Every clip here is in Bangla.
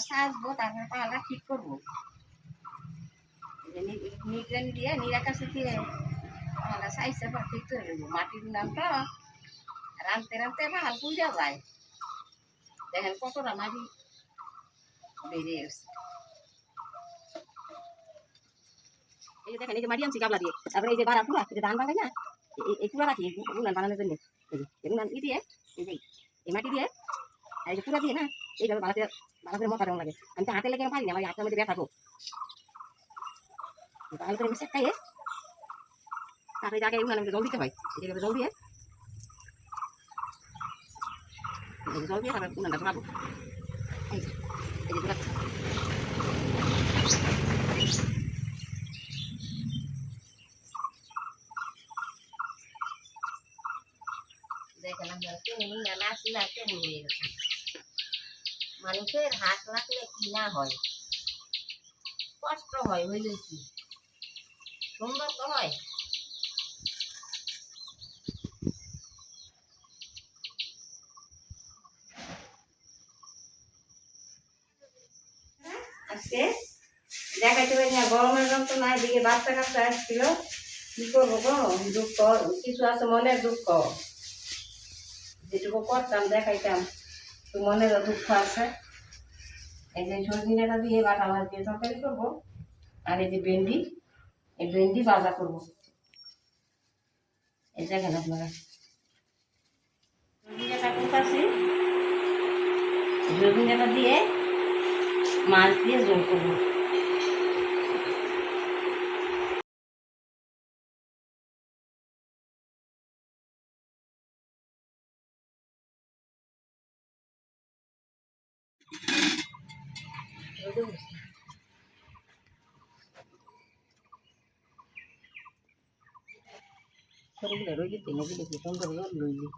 সাজবো তারপরে পাহাড়টা ঠিক করব নিগরানি দিয়ে নিরাকাশে দিয়ে পাহাড়টা সাইজটা পর ঠিক করে নেব মাটির নামটা রানতে রানতে পাহাড় পুজা যায় দেখেন কতটা মাটি বেরিয়ে এসছে এই যে দেখেন এই যে মাটি আনছি গাবলা দিয়ে তারপরে এই যে বাড়া পুরা এই যে ধান বাগাই না এই- এই পুরা রাখি উনান বানানোর জন্য এই যে এই উনান ই দিয়ে এই যে এই মাটি দিয়ে আর এই যে পুরা দিয়ে না এইভাবে ভালো করে ভালো করে মশা লাগে আমি তো হাতে লেগে পারি না আমার এই হাতের মধ্যে ব্যথা তো ভালো করে মিশে খাইয়ে তারপরে আগে উনানের মধ্যে জল দিতে হয় এইভাবে জল দিয়ে এই যে জল দিয়ে তারপরে উনানটা ধরাবো এই যে মানুষের হাত লাগলে কি না হয়? কষ্ট হয় হইলে কি? সুন্দর তো হয়। আজকে দেখাইতে পারি না, গরমের যন্ত্রণা এদিকে বাচ্চা কাচ্চা আসছিল। কি করব গো? দুঃখ, কিছু আছে মনের দুঃখ। যেটুকু করতাম, দেখাইতাম। তো মনের দুঃখ আছে। এই যে সজনিটা দিয়ে বাটা মাছ দিয়ে তরকারি করব, আর এই যে ভেন্ডি, এই ভেন্ডি ভাজা করব। এই দেখেন আপনারা। সজনিটা করতেছি। ডাটা দিয়ে মাছ দিয়ে জোর করব। Pero lo que tengo que le puse un gordo, lo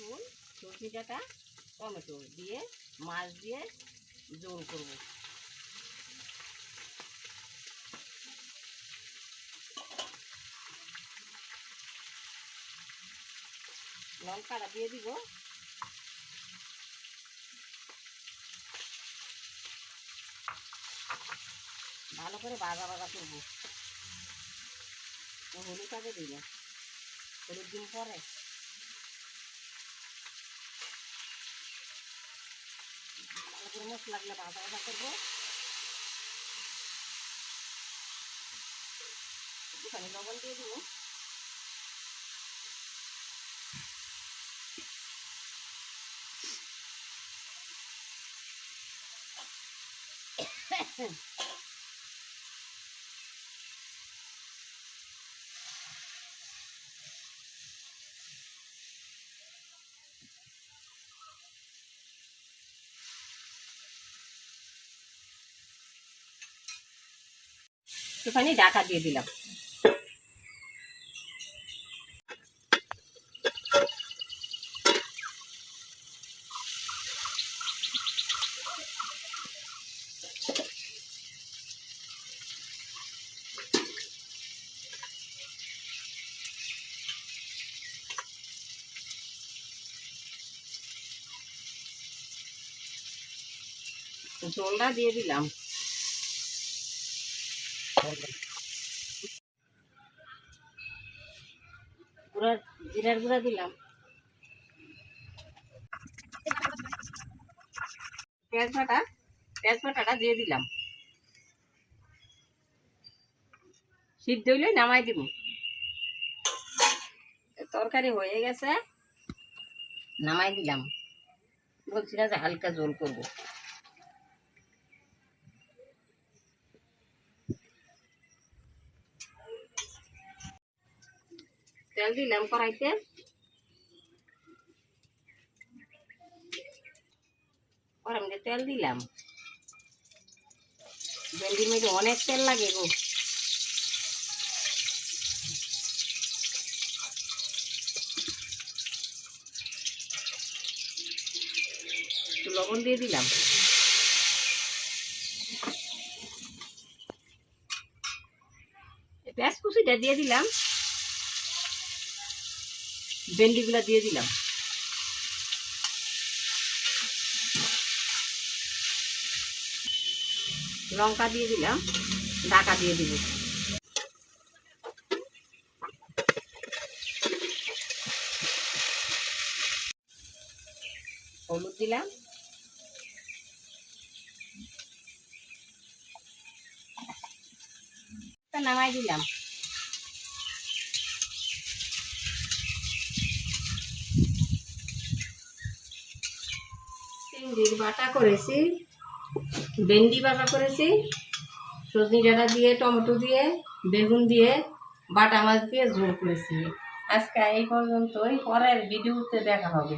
বেগুন সর্ষে ডাঁটা টমেটো দিয়ে, মাছ দিয়ে জোল করব। লঙ্কাটা দিয়ে দিব। ভালো করে বাজা বাজা করব। হলুদ আগে না হলুদ দিন পরে। ভালো করে মশলা লাগলে ভাজা ভাজা করব একটুখানি লবণ দিয়ে দিব একটুখানি ডাটা দিয়ে দিলাম। জলটা দিয়ে দিলাম। জিরার গুঁড়া দিলাম। পেঁয়াজ বাটা দিয়ে দিলাম। সিদ্ধ হইলে নামাই দিব। তরকারি হয়ে গেছে, নামাই দিলাম। বলছি না যে হালকা জোল করব। তেল দিলাম কড়াইতে। কড়াই তেল দিলাম। ভেন্ডির মধ্যে অনেক তেল লাগে গো। লবণ দিয়ে দিলাম। পেঁয়াজ কুচিটা দিয়ে দিলাম। ভেন্ডিগুলা দিয়ে দিলাম। লঙ্কা দিয়ে দিলাম ঢাকা দিয়ে দিব। হলুদ দিলাম। নামাই দিলাম। চিংড়ির বাটা করেছি, ভেন্ডি বাটা করেছি, সজনি ডাটা দিয়ে, টমেটো দিয়ে, বেগুন দিয়ে, বাটা মাছ দিয়ে ঝোল করেছি। আজকে এই পর্যন্তই, পরের ভিডিওতে দেখা হবে।